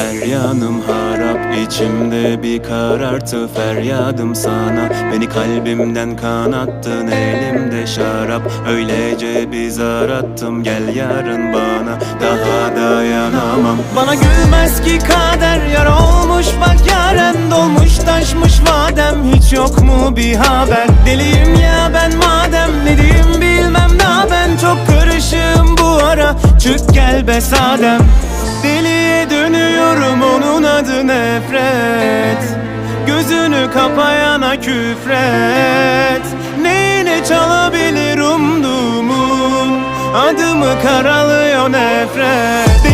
Her yanım harap içimde bir karartı Feryadım sana. Beni kalbimden kanattın elimde şarap. Öylece bir zar attım gel yarın bana. Daha dayanamam. Bana gülmez ki kader yar olmuş bak yaren Dolmuş taşmış vadem hiç yok mu bir haber? Deliyim ya ben madem ne diyeyim bilmem. Daha ben Çok karışığım bu ara. Çık gel be sadem adı nefret Gözünü kapayana küfret. Neyine çalabilir umduğumun? Adımı karalıyor nefret